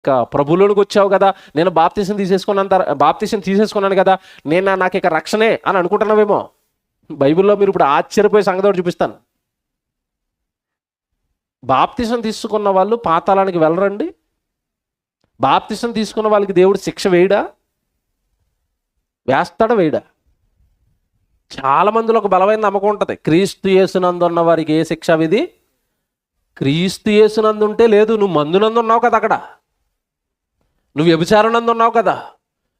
ఇక ప్రభులోనికి వచ్చావు కదా నేను బాప్తీసం తీసేసుకున్నాను తర్వాత బాప్తీసం తీసేసుకున్నాను కదా నేను నాకు ఇక రక్షణే అని అనుకుంటున్నావేమో. బైబిల్లో మీరు ఇప్పుడు ఆశ్చర్యపోయే సంగతి చూపిస్తాను. బాప్తీసం తీసుకున్న వాళ్ళు పాతాళానికి వెళ్ళరండి. బాప్తీసం తీసుకున్న వాళ్ళకి దేవుడు శిక్ష వేయడా? వేస్తాడా వేయడా? చాలా మందిలో ఒక బలమైన నమ్మకం ఉంటుంది. క్రీస్తు యేసునందు ఉన్న వారికి ఏ శిక్ష విధి? క్రీస్తు యేసునందు ఉంటే లేదు నువ్వు మందునందు ఉన్నావు కదా అక్కడ. నువ్వు వ్యభిచారనందు ఉన్నావు కదా.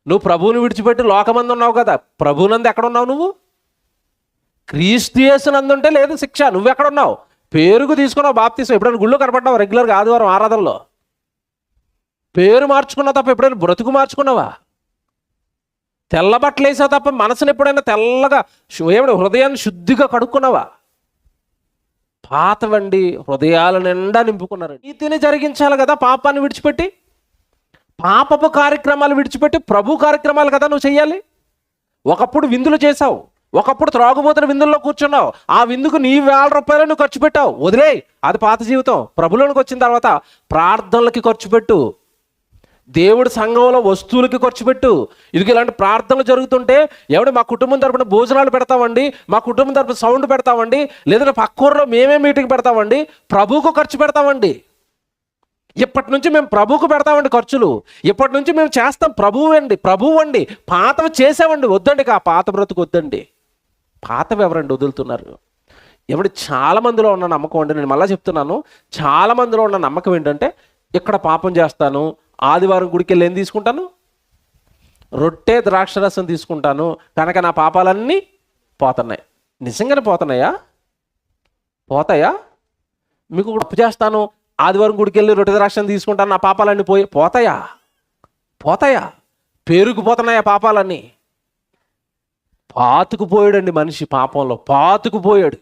నువ్వు ప్రభువుని విడిచిపెట్టి లోకమందు ఉన్నావు కదా. ప్రభువునందు ఎక్కడున్నావు నువ్వు? క్రీస్తు యేసునందు ఉంటే లేదు శిక్ష. నువ్వు పేరుకు తీసుకున్నావు బాప్తీసం. ఎప్పుడైనా గుళ్ళో కనపడ్డావు? రెగ్యులర్గా ఆదివారం ఆరాధనలో? పేరు మార్చుకున్నావు తప్ప ఎప్పుడైనా బ్రతుకు మార్చుకున్నావా? తెల్ల బట్టలు వేసావు తప్ప మనసును ఎప్పుడైనా తెల్లగా శు- ఏమిటి హృదయాన్ని శుద్ధిగా కడుక్కున్నావా? పాతవండి హృదయాల నిండా నింపుకున్నారు నీతిని జరిగించాలి కదా పాపాన్ని విడిచిపెట్టి? పాపపు కార్యక్రమాలు విడిచిపెట్టి ప్రభు కార్యక్రమాలు కదా నువ్వు చెయ్యాలి? ఒకప్పుడు విందులు చేసావు ఒకప్పుడు త్రాగుబోతున్న విందుల్లో కూర్చున్నావు. ఆ విందుకు నీ వేల రూపాయలు నువ్వు ఖర్చు పెట్టావు. వదిలే అది పాత జీవితం. ప్రభులోనికి వచ్చిన తర్వాత ప్రార్థనలకి ఖర్చు పెట్టు. దేవుడి సంఘంలో వస్తువులకి ఖర్చు పెట్టు. ఇది ఇలాంటి ప్రార్థనలు జరుగుతుంటే ఎవడు మా కుటుంబం తరపున భోజనాలు పెడతామండి మా కుటుంబం తరపున సౌండ్ పెడతామండి లేదంటే పక్క ఊర్లో మేమే మీటింగ్ పెడతామండి ప్రభువుకు ఖర్చు పెడతామండి. ఇప్పటి నుంచి మేము ప్రభువుకు పెడతామండి ఖర్చులు. ఇప్పటి నుంచి మేము చేస్తాం ప్రభువు అండి ప్రభువు అండి పాతవి చేసామండి వద్దండి ఆ పాత బ్రతుకు వద్దండి. పాతవి ఎవరండి వదులుతున్నారు? ఎవడు చాలా మందిలో ఉన్న నమ్మకం అండి నేను మళ్ళీ చెప్తున్నాను. చాలా మందిలో ఉన్న నమ్మకం ఏంటంటే ఇక్కడ పాపం చేస్తాను ఆదివారం గుడికి వెళ్ళి ఏం తీసుకుంటాను? రొట్టె ద్రాక్షరసం తీసుకుంటాను. కనుక నా పాపాలన్నీ పోతున్నాయి. నిజంగానే పోతున్నాయా? పోతాయా? మీకు కూడా అప్పు చేస్తాను ఆదివారం గుడికి వెళ్ళి రొట్టె ద్రాక్షం తీసుకుంటాను నా పాపాలన్నీ పోయి పోతాయా? పోతాయా? పేరుకుపోతున్నాయా పాపాలన్నీ? పాతుకుపోయాడండి మనిషి పాపంలో పాతుకుపోయాడు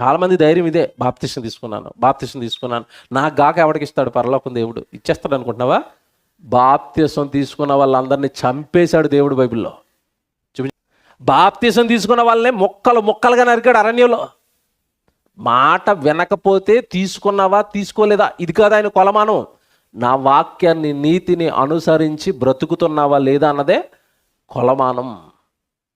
చాలామంది ధైర్యం ఇదే బాప్తిష్టం తీసుకున్నాను బాప్తిష్టం తీసుకున్నాను. నాకు గాక ఎవడికి ఇస్తాడు? పరలోకం దేవుడు. ఇచ్చేస్తాడు అనుకుంటున్నావా? బాప్తిసం తీసుకున్న వాళ్ళందరినీ చంపేశాడు దేవుడు బైబిల్లో. చూపి బాప్తిసం తీసుకున్న వాళ్ళని మొక్కలు మొక్కలుగా నరికాడు అరణ్యంలో. మాట వినకపోతే తీసుకున్నావా తీసుకోలేదా? ఇది కాదు ఆయన కొలమానం. నా వాక్యాన్ని నీతిని అనుసరించి బ్రతుకుతున్నావా లేదా అన్నదే కొలమానం.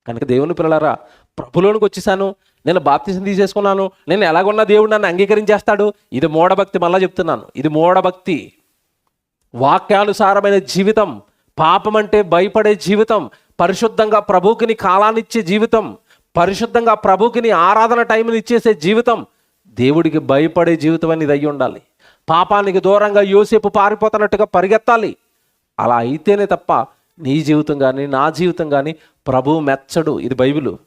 కనుక దేవుని పిల్లలారా ప్రభులోనికి వచ్చేసాను. నేను బాప్తిసం తీసేసుకున్నాను. నేను ఎలాగున్నా దేవుడు నన్ను అంగీకరించేస్తాడు. ఇది మూఢభక్తి మళ్ళా చెప్తున్నాను. ఇది మూఢభక్తి. వాక్యానుసారమైన జీవితం పాపం అంటే భయపడే జీవితం పరిశుద్ధంగా ప్రభుకిని కాలాన్నిచ్చే జీవితం పరిశుద్ధంగా ప్రభువుకిని ఆరాధన టైంని ఇచ్చేసే జీవితం దేవుడికి భయపడే జీవితం అనేది అయ్యి ఉండాలి. పాపానికి దూరంగా యోసేపు పారిపోతున్నట్టుగా పరిగెత్తాలి. అలా అయితేనే తప్ప నీ జీవితం కానీ నా జీవితం కానీ ప్రభువు మెచ్చడు. ఇది బైబిలు.